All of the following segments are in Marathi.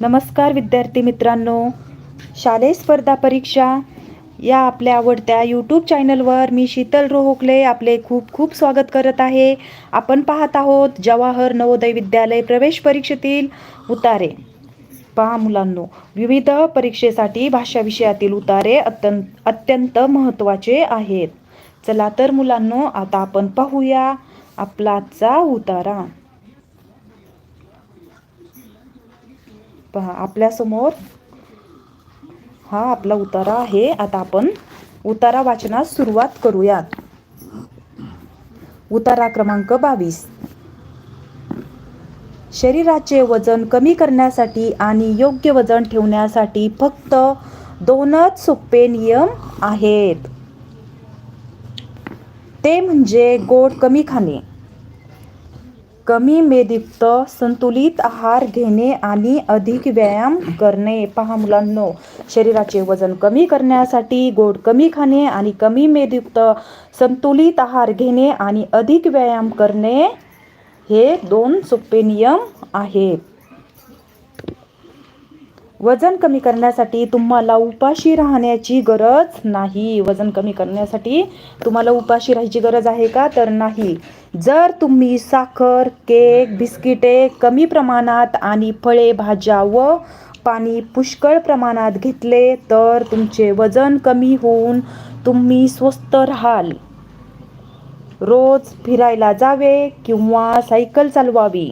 नमस्कार विद्यार्थी मित्रांनो. शालेय स्पर्धा परीक्षा या आपल्या आवडत्या यूट्यूब चॅनलवर मी शीतल रोहोकले आपले खूप खूप स्वागत करत आहे. आपण पाहत आहोत जवाहर नवोदय विद्यालय प्रवेश परीक्षेतील उतारे. पहा मुलांनो विविध परीक्षेसाठी भाषा विषयातील उतारे अत्यंत अत्यंत महत्त्वाचे आहेत. चला तर मुलांनो आता आपण पाहूया आपलाचा उतारा. पहा आपल्यासमोर हा आपला उतारा आहे. आता आपण उतारा वाचनास सुरुवात करूयात. उतारा क्रमांक बावीस. शरीराचे वजन कमी करण्यासाठी आणि योग्य वजन ठेवण्यासाठी फक्त दोनच सोपे नियम आहेत. ते म्हणजे गोड कमी खाणे. कमी मेदयुक्त संतुलित आहार घेणे आणि अधिक व्यायाम करणे. पहा मुलांनो शरीराचे वजन कमी करण्यासाठी गोड कमी खाणे आणि कमी मेदयुक्त संतुलित आहार घेणे आणि अधिक व्यायाम करणे हे दोन सोपे नियम आहेत. वजन कमी करण्यासाठी तुम्हाला उपाशी राहण्याची गरज नाही. वजन कमी करण्यासाठी तुम्हाला उपाशी राहायची गरज आहे का? तर नाही. जर तुम्ही साखर केक बिस्किटे कमी प्रमाणात आणि फळे भाज्या व पाणी पुष्कळ प्रमाणात घेतले तर तुमचे वजन कमी होऊन तुम्ही स्वस्त राहाल. रोज फिरायला जावे किंवा सायकल चालवावी.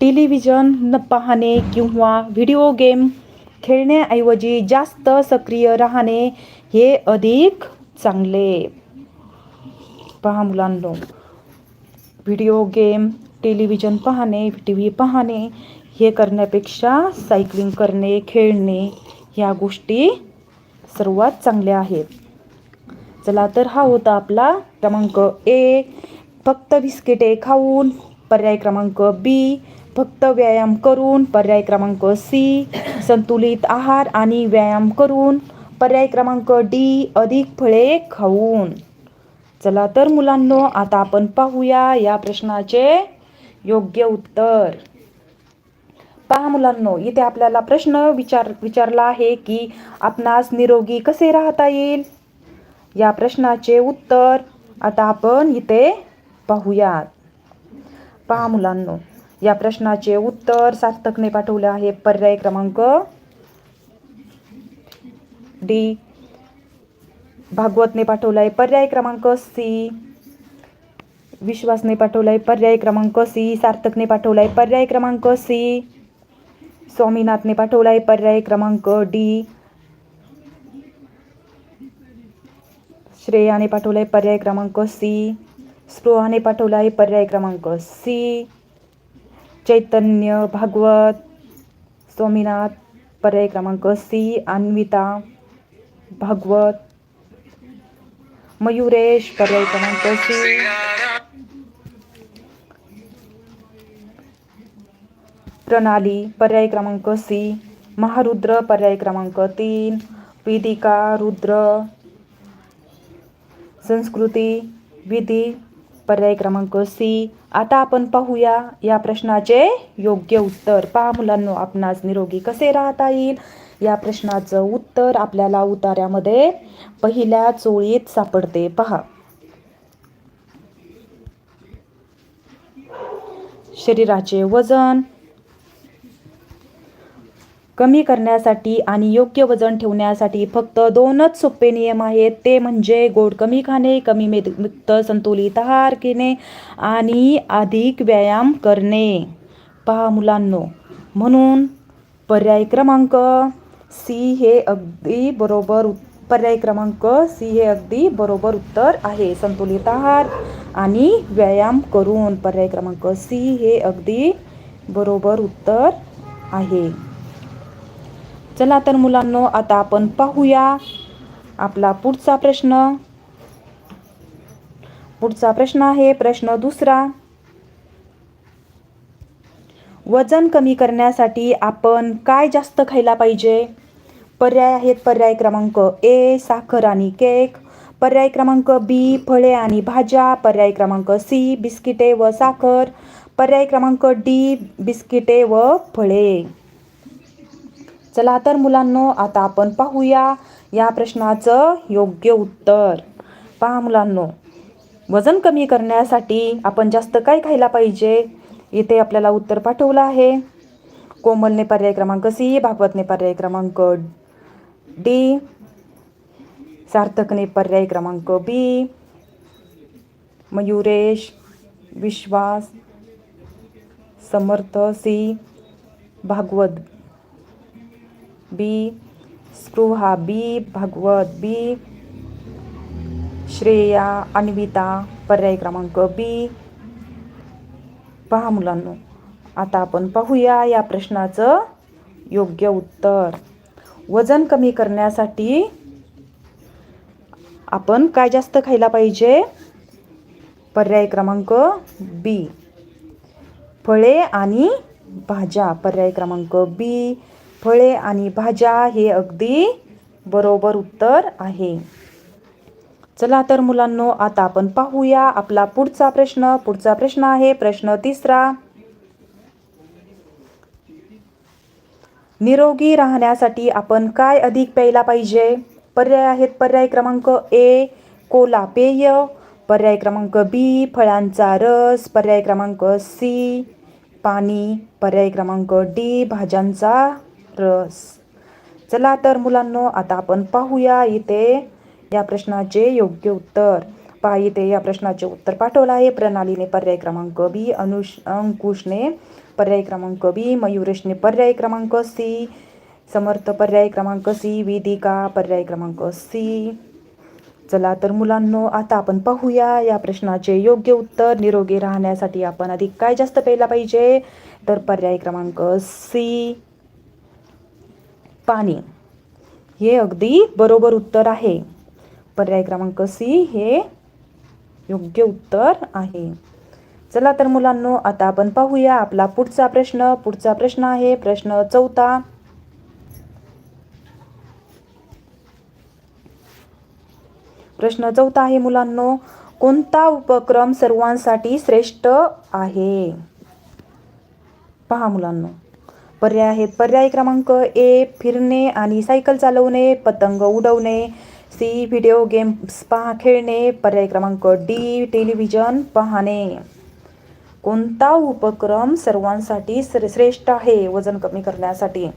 टेलिव्हिजन न पाहणे किंवा व्हिडिओ गेम खेळण्याऐवजी जास्त सक्रिय राहणे हे अधिक चांगले. पहा मुलांनो. व्हिडिओ गेम टेलिव्हिजन पाहणे टी व्ही पाहणे हे करण्यापेक्षा सायकलिंग करणे खेळणे ह्या गोष्टी सर्वात चांगल्या आहेत. चला तर हा होता आपला क्रमांक ए फक्त बिस्किटे खाऊन पर्याय क्रमांक बी फक्त व्यायाम करून पर्याय क्रमांक सी संतुलित आहार आणि व्यायाम करून पर्याय क्रमांक डी अधिक फळे खाऊन. चला तर मुलांनो आता आपण पाहूया या प्रश्नाचे योग्य उत्तर. पहा मुलांनो इथे आपल्याला प्रश्न विचार विचारला आहे की आपणास निरोगी कसे राहता येईल? या प्रश्नाचे उत्तर आता आपण इथे पाहूयात. पहा मुलांनो या प्रश्नाचे उत्तर सार्थकने पाठवले आहे. पर्याय क्रमांक डी. भागवतने पाठवला आहे पर्याय क्रमांक सी विश्वासने पाठवला आहे पर्याय क्रमांक सी सार्थकने पाठवला आहे पर्याय क्रमांक सी स्वामीनाथने पाठवला आहे पर्याय क्रमांक डी श्रेयाने पाठवला आहे पर्याय क्रमांक सी स्पृहाने पाठवला आहे पर्याय क्रमांक सी चैतन्य भागवत स्वामीनाथ पर्याय क्रमांक सी अन्विता भागवत मयुरेश पर्याय क्रमांक सी. प्रणाली पर्याय क्रमांक सी. महारुद्र पर्याय क्रमांक तीन. वेदिका रुद्र. संस्कृती विधी पर्याय क्रमांक सी. आता आपण पाहूया या प्रश्नाचे योग्य उत्तर. पहा मुलांनो आपणास निरोगी कसे राहता येईल? या प्रश्नाचं उत्तर आपल्याला उतार्यामध्ये पहिल्या चोळीत सापडते. पहा. शरीराचे वजन कमी करण्यासाठी आणि योग्य वजन ठेवण्यासाठी फक्त दोनच सोपे नियम आहेत. ते म्हणजे गोड कमी खाणे कमी मेदयुक्त संतुलित आहार घेणे आणि अधिक व्यायाम करणे. पहा मुलांनो म्हणून पर्याय क्रमांक सी हे अगदी बरोबर पर्याय क्रमांक सी हे अगदी बरोबर उत्तर आहे. संतुलित आहार आणि व्यायाम करून पर्याय क्रमांक सी हे अगदी बरोबर उत्तर आहे. चला तर मुलांनो आता आपण पाहूया आपला पुढचा प्रश्न. पुढचा प्रश्न आहे प्रश्न दुसरा. वजन कमी करण्यासाठी आपण काय जास्त खायला पाहिजे? पर्याय आहेत पर्याय क्रमांक ए साखर आणि केक. पर्याय क्रमांक बी फळे आणि भाज्या. पर्याय क्रमांक सी बिस्किटे व साखर. पर्याय क्रमांक डी बिस्किटे व फळे. चला तर मुलांनो आता आपण पाहूया या प्रश्नाचं योग्य उत्तर. पहा मुलांनो वजन कमी करण्यासाठी आपण जास्त काय खायला पाहिजे? इथे आपल्याला उत्तर पाठवलं आहे. कोमलने पर्याय क्रमांक सी भागवतने पर्याय क्रमांक डी. सार्थकने पर्याय क्रमांक B Mayuresh Vishwas Samarth C Bhagwat. B Spruha. B Bhagwat. B Shreya Anvita पर्याय क्रमांक बी पहा मुलांनो आता आपण पाहूया या प्रश्नाचं योग्य उत्तर. वजन कमी करण्यासाठी आपण काय जास्त खायला पाहिजे? पर्याय क्रमांक बी फळे आणि भाज्या. पर्याय क्रमांक बी फळे आणि भाज्या हे अगदी बरोबर उत्तर आहे. चला तर मुलांनो आता आपण पाहूया आपला पुढचा प्रश्न. पुढचा प्रश्न आहे प्रश्न तिसरा. निरोगी राहण्यासाठी आपण काय अधिक प्यायला पाहिजे? पर्याय आहेत पर्याय क्रमांक ए कोला पेय पर्याय क्रमांक बी फळांचा रस. पर्याय क्रमांक सी पाणी. पर्याय क्रमांक डी भाज्यांचा रस. चला तर मुलांनो आता आपण पाहूया इथे या प्रश्नाचे योग्य उत्तर. पहा इथे या प्रश्नाचे उत्तर पाठवलं आहे. प्रणालीने पर्याय क्रमांक बी अनुष अंकुशने पर्याय क्रमांक बी मयुरेशने पर्याय क्रमांक सी समर्थ पर्याय क्रमांक सी वेदिका पर्याय क्रमांक सी. चला तर मुलांनो आता आपण पाहूया या प्रश्नाचे योग्य उत्तर. निरोगी राहण्यासाठी आपण अधिक काय जास्त प्यायला पाहिजे? तर पर्याय क्रमांक सी पाणी. हे अगदी बरोबर उत्तर आहे. पर्याय क्रमांक सी हे योग्य उत्तर आहे. चला तर मुलांनो आता आपण पाहूया आपला पुढचा प्रश्न. पुढचा प्रश्न आहे प्रश्न चौथा. प्रश्न चौथा आहे मुलांनो कोणता उपक्रम सर्वांसाठी श्रेष्ठ आहे? पहा मुलांनो पर्याय आहेत. पर्याय क्रमांक ए फिरणे आणि सायकल चालवणे पतंग उडवणे. सी व्हिडिओ गेम्स पहा खेळणे. पर्याय क्रमांक डी टेलिव्हिजन पाहणे. कोणता उपक्रम सर्वांसाठी श्रेष्ठ आहे वजन कमी करण्यासाठी?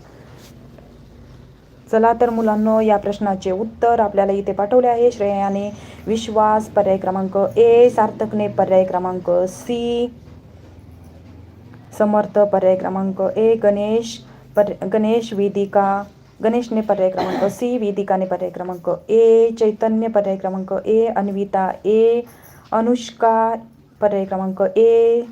चला तर मुलांनो या प्रश्नाचे उत्तर आपल्याला इथे पाठवले आहे. श्रेयाने विश्वास पर्याय क्रमांक ए सार्थकने पर्याय क्रमांक सी समर्थ पर्याय क्रमांक ए गणेश पर गणेश वेदिका गणेशने पर्याय क्रमांक सी वेदिकाने पर्याय क्रमांक ए चैतन्य पर्याय क्रमांक ए अन्विता ए अनुष्का पर्याय क्रमांक ए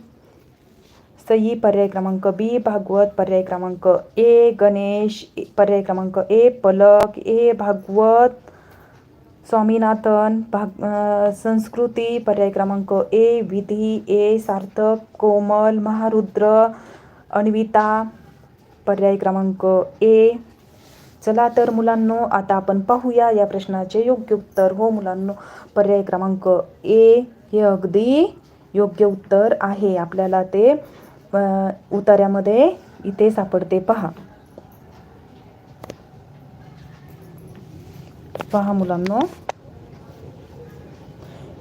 सई पर्याय क्रमांक बी भागवत पर्याय क्रमांक ए गणेश पर्याय क्रमांक ए पलक ए भागवत स्वामीनाथन भाग संस्कृती पर्याय क्रमांक ए विधी ए सार्थक कोमल महारुद्र अन्विता पर्याय क्रमांक ए. चला तर मुलांनो आता आपण पाहूया या प्रश्नाचे योग्य उत्तर. हो मुलांनो पर्याय क्रमांक ए हे अगदी योग्य उत्तर आहे. आपल्याला ते अ, उतार्यामध्ये इथे सापडते. पहा. पहा मुलांनो.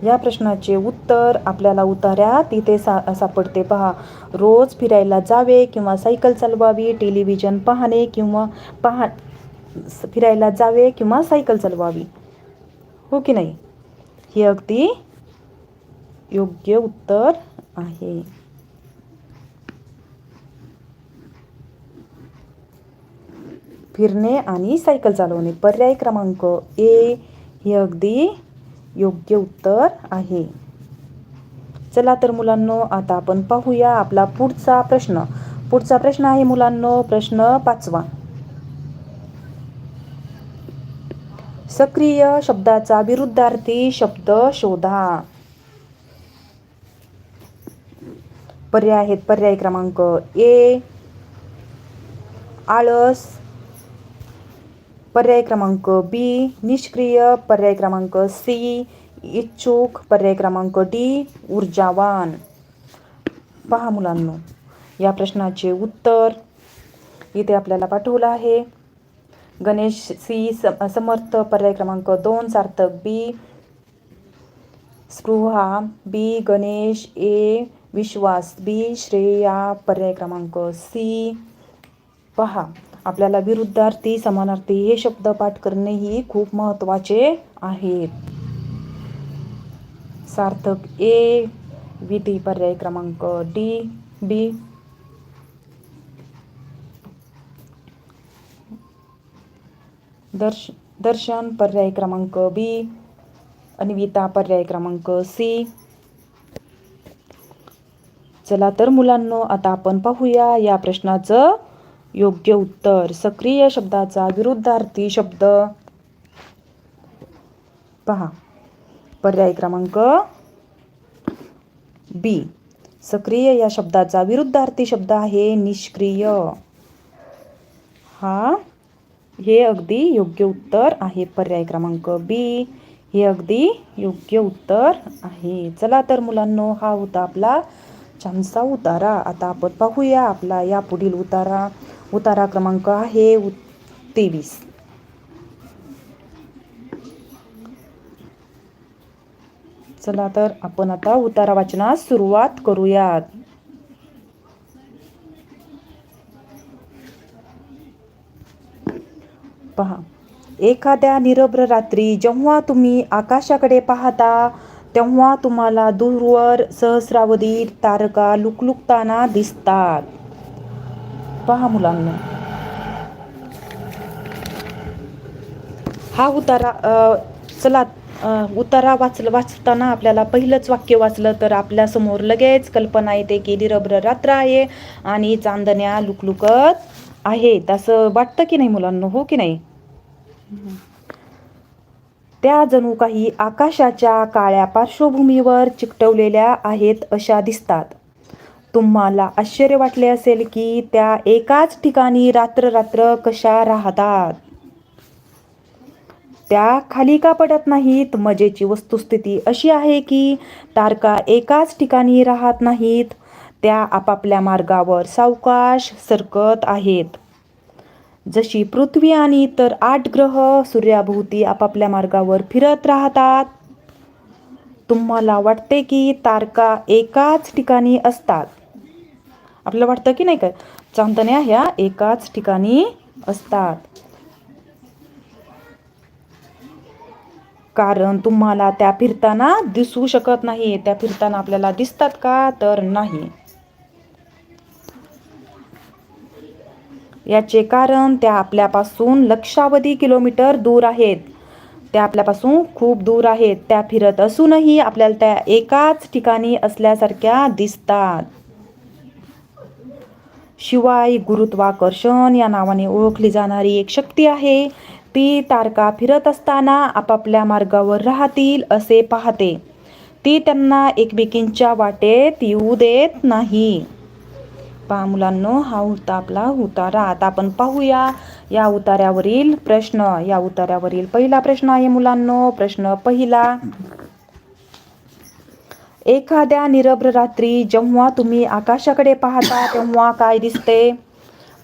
या प्रश्नाचे उत्तर आपल्याला उतार्यात इथे सा सापडते. पहा. रोज फिरायला जावे किंवा सायकल चालवावी टेलिव्हिजन पाहणे किंवा पहा फिरायला जावे किंवा सायकल चालवावी. हो की नाही? हे अगदी योग्य उत्तर आहे. फिरणे आणि सायकल चालवणे. पर्याय क्रमांक ए हे अगदी योग्य उत्तर आहे. चला तर मुलांनो आता आपण पाहूया आपला पुढचा प्रश्न. पुढचा प्रश्न आहे मुलांनो प्रश्न पाचवा. सक्रिय शब्दाचा विरुद्धार्थी शब्द शोधा. पर्याय आहेत. पर्याय क्रमांक ए आळस. पर्याय क्रमांक बी निष्क्रिय. पर्याय क्रमांक सी इच्छुक. पर्याय क्रमांक डी ऊर्जावान. पहा मुलांनो या प्रश्नाचे उत्तर इथे आपल्याला पाठवलं आहे. गणेश सी समर्थ. पर्याय क्रमांक दोन सार्थक बी. स्पृहा बी गणेश ए विश्वास बी श्रेया पर्याय क्रमांक सी पहा आपल्याला विरुद्धार्थी समानार्थी हे शब्द पाठ करणे ही खूप महत्त्वाचे आहेत सार्थक ए विधी पर्याय क्रमांक डी बी दर्श दर्शन पर्याय क्रमांक बी अन्विता पर्याय क्रमांक सी चला तर मुलांनो आता आपण पाहूया या प्रश्नाचं योग्य उत्तर. सक्रिय शब्दाचा विरुद्धार्थी शब्द. पहा. पर्याय क्रमांक बी. सक्रिय या शब्दाचा विरुद्धार्थी शब्द आहे निष्क्रिय. हा? हे अगदी योग्य उत्तर आहे. पर्याय क्रमांक बी. हे अगदी योग्य उत्तर आहे. चला तर मुलांनो हा होता आपला छानसा उतारा. आता आपण पाहूया आपला या पुढील उतारा. उतारा क्रमांक आहे तेवीस. चला तर आपण आता उतारा वाचनास सुरुवात करूयात. पहा. एखाद्या निरभ्र रात्री जेव्हा तुम्ही आकाशाकडे पाहता तेव्हा तुम्हाला दूरवर सहस्रावधी तारका लुकलुकताना दिसतात. पहा मुलांना. हा उतारा चला उतारा वाचल वाचताना आपल्याला पहिलंच वाक्य वाचलं तर आपल्यासमोर लगेच कल्पना येते की निरभ्र रात्र आहे आणि चांदण्या लुकलुकत आहेत. असं वाटतं की नाही मुलांना? हो की नाही? हो. त्या जणू काही आकाशाच्या काळ्या पार्श्वभूमीवर चिकटवलेल्या आहेत अशा दिसतात. तुम्हाला आश्चर्य वाटले असेल की त्या एकाच ठिकाणी रात्र रात्र कशा राहतात. त्या खाली का पडत नाहीत? मजेची वस्तुस्थिती अशी आहे की तारका एकाच ठिकाणी राहत नाहीत. त्या आपापल्या मार्गावर सावकाश सरकत आहेत. जशी पृथ्वी आणि इतर आठ ग्रह सूर्याभोवती आपापल्या मार्गावर फिरत राहतात. तुम्हाला वाटते की तारका एकाच ठिकाणी असतात? आपल्याला वाटतं की नाही काय चांदण्या ह्या एकाच ठिकाणी असतात. कारण तुम्हाला त्या फिरताना दिसू शकत नाही. त्या फिरताना आपल्याला दिसतात का? तर नाही. याचे कारण त्या आपल्यापासून लक्षावधी किलोमीटर दूर आहेत. त्या आपल्यापासून खूप दूर आहेत. त्या फिरत असूनही आपल्याला त्या एकाच ठिकाणी असल्यासारख्या दिसतात. शिवाय गुरुत्वाकर्षण या नावाने ओळखली जाणारी एक शक्ती आहे. ती तारका फिरत असताना आपापल्या मार्गावर राहतील असे पाहते. ती त्यांना एकमेकींच्या वाटेत येऊ देत नाही. पहा मुलांनो हा होता आपला उतारा. आता आपण पाहूया या उतार्यावरील प्रश्न. या उतार्यावरील पहिला प्रश्न आहे मुलांनो प्रश्न पहिला. एखाद्या निरभ्र रात्री जेव्हा तुम्ही आकाशाकडे पाहता तेव्हा काय दिसते?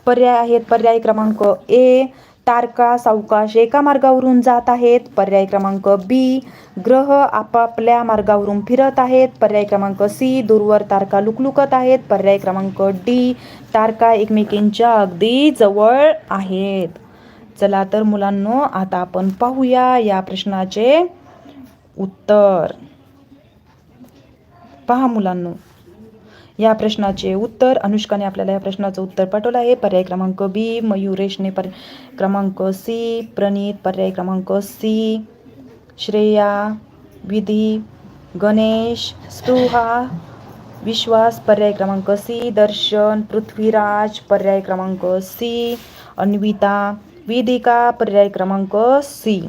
पर्याय आहेत पर्याय क्रमांक ए. तारका सावकाश एका मार्गावरून जात आहेत. पर्याय क्रमांक बी ग्रह आपापल्या मार्गावरून फिरत आहेत. पर्याय क्रमांक सी दूरवर तारका लुकलुकत आहेत. पर्याय क्रमांक डी तारका एकमेकींच्या अगदी जवळ आहेत. चला तर मुलांनो आता आपण पाहूया या प्रश्नाचे उत्तर. पहा मुलांनो. या प्रश्नाचे उत्तर. अनुष्काने आपल्याला या प्रश्नाचं उत्तर पाठवलं आहे. पर्याय क्रमांक बी मयुरेशने पर्याय क्रमांक सी प्रणीत पर्याय क्रमांक सी श्रेया विधी गणेश स्पृहा विश्वास पर्याय क्रमांक सी दर्शन पृथ्वीराज पर्याय क्रमांक सी अन्विता वेदिका पर्याय क्रमांक सी.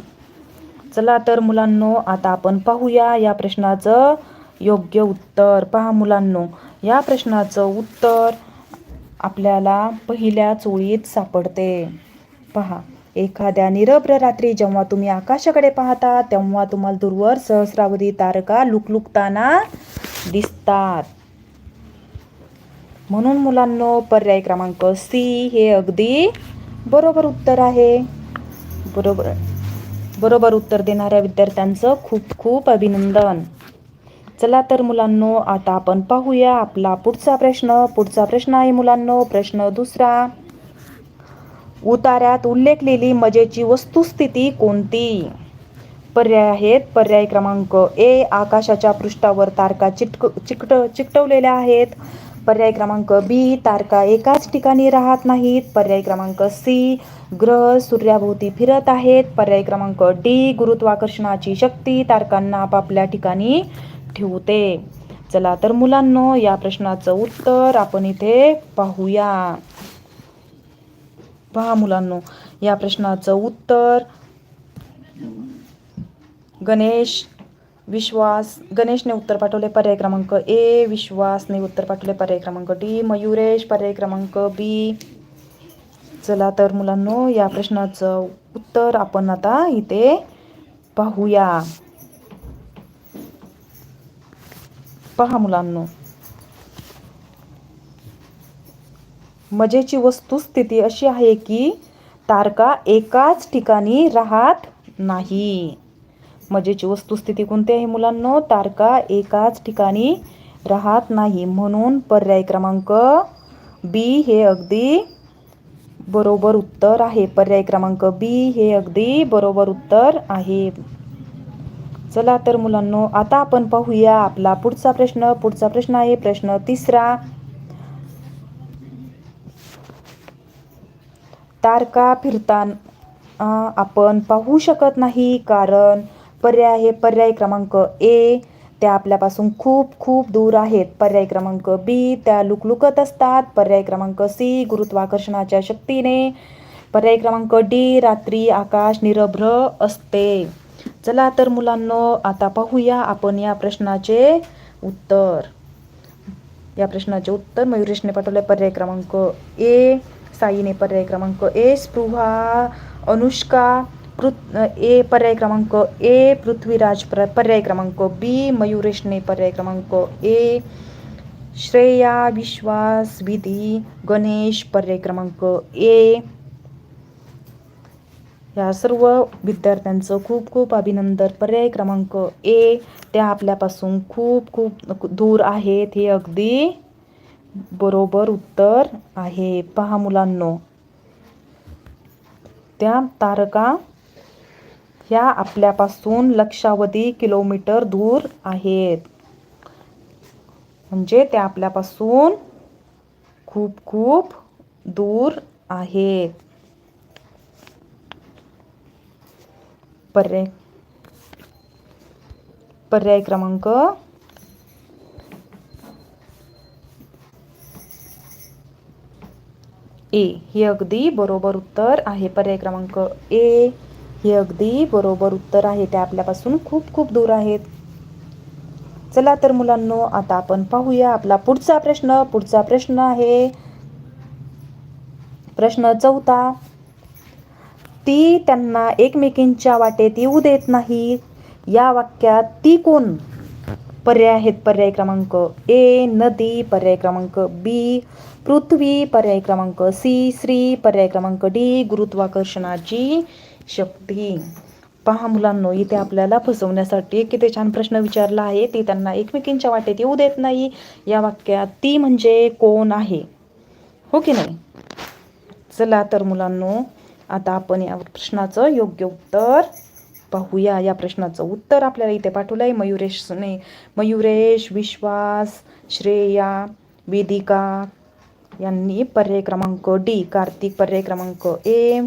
चला तर मुलांनो आता आपण पाहूया या प्रश्नाचं योग्य उत्तर. पहा मुलांनो या प्रश्नाचं उत्तर आपल्याला पहिल्या चोळीत सापडते. पहा एखाद्या निरभ्र रात्री जेव्हा तुम्ही आकाशाकडे पाहता तेव्हा तुम्हाला दूरवर सहस्रावधी तारका लुकलुकताना दिसतात. म्हणून मुलांनो पर्याय क्रमांक सी हे अगदी बरोबर उत्तर आहे. बरोबर बरोबर उत्तर देणाऱ्या विद्यार्थ्यांचं खूप खूप अभिनंदन. चला तर मुलांनो आता आपण पाहूया आपला पुढचा प्रश्न. पुढचा प्रश्न आहे मुलांनो प्रश्न दुसरा. उतार्यात उल्लेखलेली मजेची वस्तुस्थिती कोणती? पर्याय आहेत. पर्याय क्रमांक ए आकाशाच्या पृष्ठावर तारका चिटक चिकट चिकटवलेल्या आहेत. पर्याय क्रमांक बी तारका एकाच ठिकाणी राहत नाहीत. पर्याय क्रमांक सी ग्रह सूर्याभोवती फिरत आहेत. पर्याय क्रमांक डी गुरुत्वाकर्षणाची शक्ती तारकांना आपापल्या ठिकाणी ठेवते. चला तर मुलांनो या प्रश्नाचं उत्तर आपण इथे पाहूया. पहा मुलांनो या प्रश्नाचं उत्तर. गणेश विश्वास गणेशने उत्तर पाठवले पर्याय क्रमांक ए विश्वासने उत्तर पाठवले पर्याय क्रमांक डी मयुरेश पर्याय क्रमांक बी. चला तर मुलांनो या प्रश्नाचं उत्तर आपण आता इथे पाहूया. पहा मुलांनो. मजेची वस्तुस्थिती अशी आहे की तारका एकाच ठिकाणी राहत नाही. मजेची वस्तुस्थिती कोणती आहे मुलांनो? तारका एकाच ठिकाणी राहत नाही. म्हणून पर्याय क्रमांक बी हे अगदी बरोबर उत्तर आहे. पर्याय क्रमांक बी हे अगदी बरोबर उत्तर आहे. चला तर मुलांनो आता आपण पाहूया आपला पुढचा प्रश्न. पुढचा प्रश्न आहे प्रश्न तिसरा. तारका फिरताना आपण पाहू शकत नाही कारण पर्याय आहे पर्याय क्रमांक ए. त्या आपल्यापासून खूप खूप दूर आहेत. पर्याय क्रमांक बी त्या लुकलुकत असतात. पर्याय क्रमांक सी गुरुत्वाकर्षणाच्या शक्तीने. पर्याय क्रमांक डी रात्री आकाश निरभ्र असते. चला तर मुलांनो आता पाहूया आपण या प्रश्नाचे उत्तर. या प्रश्नाचे उत्तर मयुरेशने पाठवले. पर्याय क्रमांक ए साईने पर्याय क्रमांक ए स्पृहा अनुष्का पृथ ए पर्याय क्रमांक ए पृथ्वीराज पर्याय क्रमांक बी मयुरेशने पर्याय क्रमांक ए श्रेया विश्वास विधी गणेश पर्याय क्रमांक ए या सर्व विद्यार्थ्यांचं खूप खूप अभिनंदन. पर्याय क्रमांक ए त्या आपल्यापासून खूप खूप दूर आहेत हे अगदी बरोबर उत्तर आहे. पहा मुलांनो. त्या तारका ह्या आपल्यापासून लक्षावधी किलोमीटर दूर आहेत. म्हणजे त्या आपल्यापासून खूप खूप दूर आहेत. पर्याय. पर्याय क्रमांक. ए. हे अगदी बरोबर उत्तर आहे. पर्याय क्रमांक ए. हे अगदी बरोबर उत्तर आहे. ते आपल्यापासून खूप खूप दूर आहेत. चला तर मुलांनो आता आपण पाहूया आपला पुढचा प्रश्न. पुढचा प्रश्न आहे प्रश्न चौथा. ती त्यांना एकमेकींच्या वाटेत येऊ देत नाही. या वाक्यात ती कोण? पर्याय आहेत पर्याय क्रमांक ए नदी पर्याय क्रमांक बी पृथ्वी पर्याय क्रमांक सी श्री पर्याय क्रमांक डी गुरुत्वाकर्षणाची शक्ती. पहा मुलांनो इथे आपल्याला फसवण्यासाठी किती छान प्रश्न विचारला आहे. ती त्यांना एकमेकींच्या वाटेत येऊ देत नाही. या वाक्यात ती म्हणजे कोण आहे? हो की नाही? चला तर मुलांनो आता आपण या प्रश्नाचं योग्य उत्तर पाहूया. या प्रश्नाचं उत्तर आपल्याला इथे पाठवलं आहे. मयुरेशने मयुरेश विश्वास श्रेया वेदिका यांनी पर्याय क्रमांक डी कार्तिक पर्याय क्रमांक ए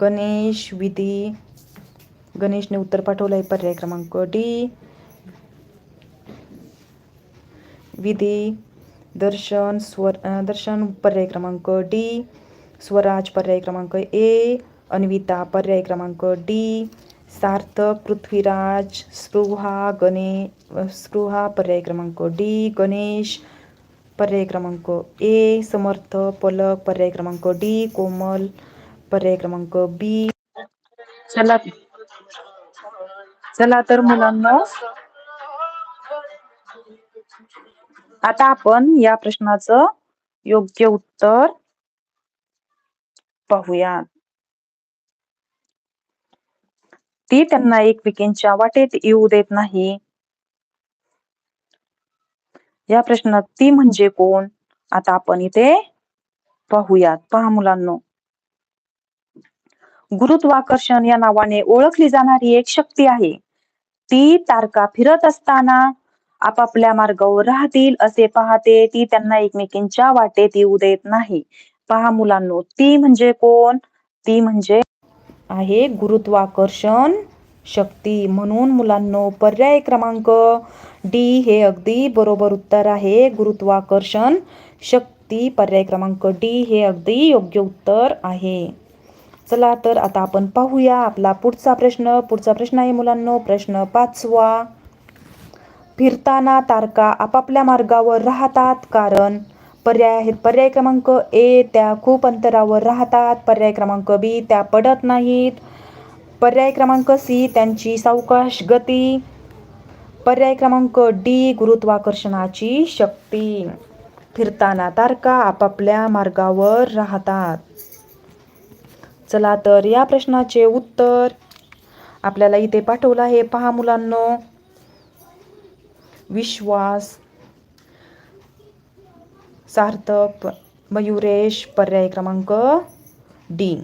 गणेश विधी गणेशने उत्तर पाठवलं आहे. पर्याय क्रमांक डी विधी दर्शन स्वर दर्शन पर्याय क्रमांक डी स्वराज पर्याय क्रमांक ए अन्विता पर्याय क्रमांक डी सार्थक पृथ्वीराज स्पृहा गणे स्पृहा पर्याय क्रमांक डी गणेश पर्याय क्रमांक ए समर्थ पलक पर्याय क्रमांक डी कोमल पर्याय क्रमांक बी. चला. चला तर मुलांना. आता आपण या प्रश्नाचं योग्य उत्तर पाहूयात. ती त्यांना एकमेकींच्या वाटेत येऊ देत नाही. या प्रश्नात ती म्हणजे कोण? आता आपण इथे पाहूयात. पहा मुलांनो. गुरुत्वाकर्षण या नावाने ओळखली जाणारी एक शक्ती आहे. ती तारका फिरत असताना आपापल्या मार्गावर राहतील असे पाहते ती त्यांना एकमेकींच्या वाटेत येऊ देत नाही. पहा मुलांनो ती म्हणजे कोण? ती म्हणजे आहे गुरुत्वाकर्षण शक्ती म्हणून मुलांनो पर्याय क्रमांक डी हे अगदी बरोबर उत्तर आहे. गुरुत्वाकर्षण शक्ती पर्याय क्रमांक डी हे अगदी योग्य उत्तर आहे. चला तर आता आपण पाहूया आपला पुढचा प्रश्न. पुढचा प्रश्न आहे मुलांनो प्रश्न पाचवा. फिरताना तारका आपापल्या मार्गावर राहतात कारण पर्याय आहेत. पर्याय क्रमांक ए त्या खूप अंतरावर राहतात. पर्याय क्रमांक बी त्या पडत नाहीत. पर्याय क्रमांक सी त्यांची सावकाश गती. पर्याय क्रमांक डी गुरुत्वाकर्षणाची शक्ती. फिरताना तारका आपापल्या मार्गावर राहतात. चला तर या प्रश्नाचे उत्तर आपल्याला इथे पाठवलं आहे. पहा मुलांनो. विश्वास सार्थक मयुरेश पर्याय क्रमांक डी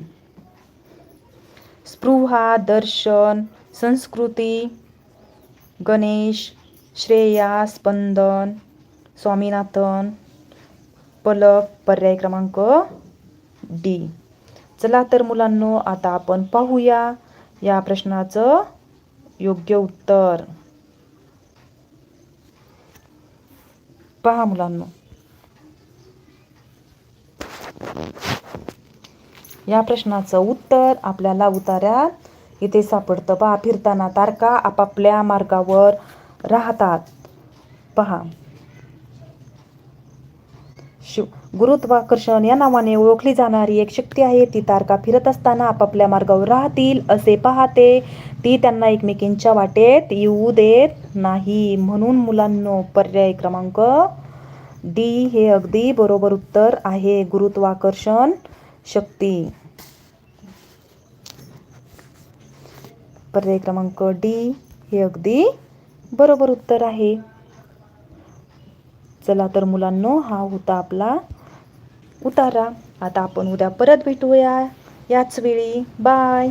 स्पृहा दर्शन संस्कृती गणेश श्रेया स्पंदन स्वामीनाथन पलक पर्याय क्रमांक डी. चला तर मुलांनो आता आपण पाहूया या प्रश्नाचं योग्य उत्तर. पहा मुलांनो. या प्रश्नाचं उत्तर आपल्याला उतार्यात इथे सापडतं पहा फिरताना तारका आपापल्या मार्गावर राहतात. पहा. शिव गुरुत्वाकर्षण या नावाने ओळखली जाणारी एक शक्ती आहे ती तारका फिरत असताना आपापल्या मार्गावर राहतील असे पाहते. ती त्यांना एकमेकींच्या वाटेत येऊ देत नाही. म्हणून मुलांनो पर्याय क्रमांक डी हे अगदी बरोबर उत्तर आहे. गुरुत्वाकर्षण शक्ती. पर्याय क्रमांक डी हे अगदी बरोबर उत्तर आहे. चला तर मुलांनो हा होता आपला उतारा. आता आपण उद्या परत भेटूया. याच वेळी. बाय.